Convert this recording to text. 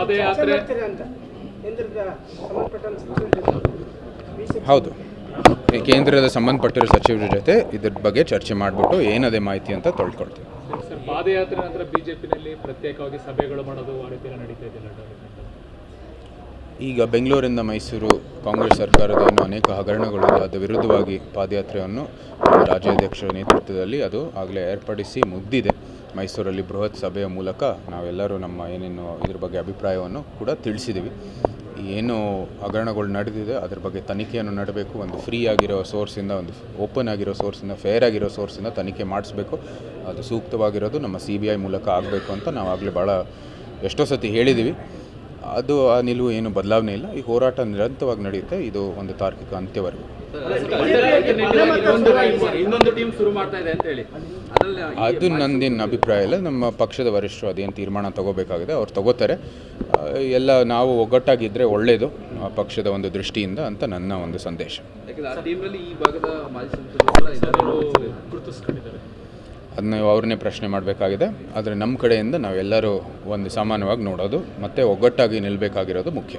ಪಾದಯಾತ್ರೆ ಹೌದು. ಈ ಕೇಂದ್ರದ ಸಂಬಂಧಪಟ್ಟಿರೋ ಸಚಿವರ ಜೊತೆ ಇದ್ರ ಬಗ್ಗೆ ಚರ್ಚೆ ಮಾಡಿಬಿಟ್ಟು ಏನದೇ ಮಾಹಿತಿ ಅಂತ ತೊಳ್ಕೊಳ್ತೀವಿ. ಸರ್ ಪಾದಯಾತ್ರೆ ನಂತರ ಬಿಜೆಪಿನಲ್ಲಿ ಪ್ರತ್ಯೇಕವಾಗಿ ಸಭೆಗಳು ಮಾಡೋದು ಆ ರೀತಿ ನಡೀತಾ ಇದೆ ಲಡ್ಡು ಈಗ ಬೆಂಗಳೂರಿಂದ ಮೈಸೂರು ಕಾಂಗ್ರೆಸ್ ಸರ್ಕಾರದ ಏನು ಅನೇಕ ಹಗರಣಗಳು ಅದರ ವಿರುದ್ಧವಾಗಿ ಪಾದಯಾತ್ರೆಯನ್ನು ರಾಜ್ಯಾಧ್ಯಕ್ಷರ ನೇತೃತ್ವದಲ್ಲಿ ಅದು ಆಗಲೇ ಏರ್ಪಡಿಸಿ ಮುಗ್ದಿದೆ. ಮೈಸೂರಲ್ಲಿ ಬೃಹತ್ ಸಭೆಯ ಮೂಲಕ ನಾವೆಲ್ಲರೂ ನಮ್ಮ ಏನೇನು ಇದ್ರ ಬಗ್ಗೆ ಅಭಿಪ್ರಾಯವನ್ನು ಕೂಡ ತಿಳಿಸಿದ್ದೀವಿ. ಏನು ಹಗರಣಗಳು ನಡೆದಿದೆ, ಅದ್ರ ಬಗ್ಗೆ ತನಿಖೆಯನ್ನು ನಡಬೇಕು, ಒಂದು ಫ್ರೀ ಆಗಿರೋ ಸೋರ್ಸಿಂದ ಒಂದು ಓಪನ್ ಆಗಿರೋ ಸೋರ್ಸಿಂದ ಫೇರ್ ಆಗಿರೋ ಸೋರ್ಸಿಂದ ತನಿಖೆ ಮಾಡಿಸ್ಬೇಕು. ಅದು ಸೂಕ್ತವಾಗಿರೋದು ನಮ್ಮ ಸಿ ಬಿ ಐ ಮೂಲಕ ಆಗಬೇಕು ಅಂತ ನಾವು ಆಗಲೇ ಭಾಳ ಎಷ್ಟೋ ಸತಿ ಹೇಳಿದ್ದೀವಿ. ಅದು ಆ ನಿಲುವು ಏನು ಬದಲಾವಣೆ ಇಲ್ಲ. ಈ ಹೋರಾಟ ನಿರಂತರವಾಗಿ ನಡೆಯುತ್ತೆ. ಇದು ಒಂದು ತಾರ್ಕಿಕ ಅಂತ್ಯವರೆಗೂ. ಇನ್ನೊಂದು ಟೀಮ್ ಶುರು ಮಾಡ್ತಾ ಇದೆ ಅಂತ ಹೇಳಿ. ಅದು ನಂದಿನ ಅಭಿಪ್ರಾಯ ಇಲ್ಲ. ನಮ್ಮ ಪಕ್ಷದ ವರಿಷ್ಠರು ಅದೇನು ತೀರ್ಮಾನ ತಗೋಬೇಕಾಗಿದೆ. ಅವ್ರು ತಗೋತಾರೆ. ಎಲ್ಲ ನಾವು ಒಗ್ಗಟ್ಟಾಗಿದ್ದರೆ ಒಳ್ಳೆಯದು ಆ ಪಕ್ಷದ ಒಂದು ದೃಷ್ಟಿಯಿಂದ ಅಂತ ನನ್ನ ಒಂದು ಸಂದೇಶ. ಅದನ್ನ ಅವ್ರನ್ನೇ ಪ್ರಶ್ನೆ ಮಾಡಬೇಕಾಗಿದೆ. ಆದರೆ ನಮ್ಮ ಕಡೆಯಿಂದ ನಾವೆಲ್ಲರೂ ಒಂದು ಸಾಮಾನ್ಯವಾಗಿ ನೋಡೋದು, ಮತ್ತು ಒಗ್ಗಟ್ಟಾಗಿ ನಿಲ್ಲಬೇಕಾಗಿರೋದು ಮುಖ್ಯ.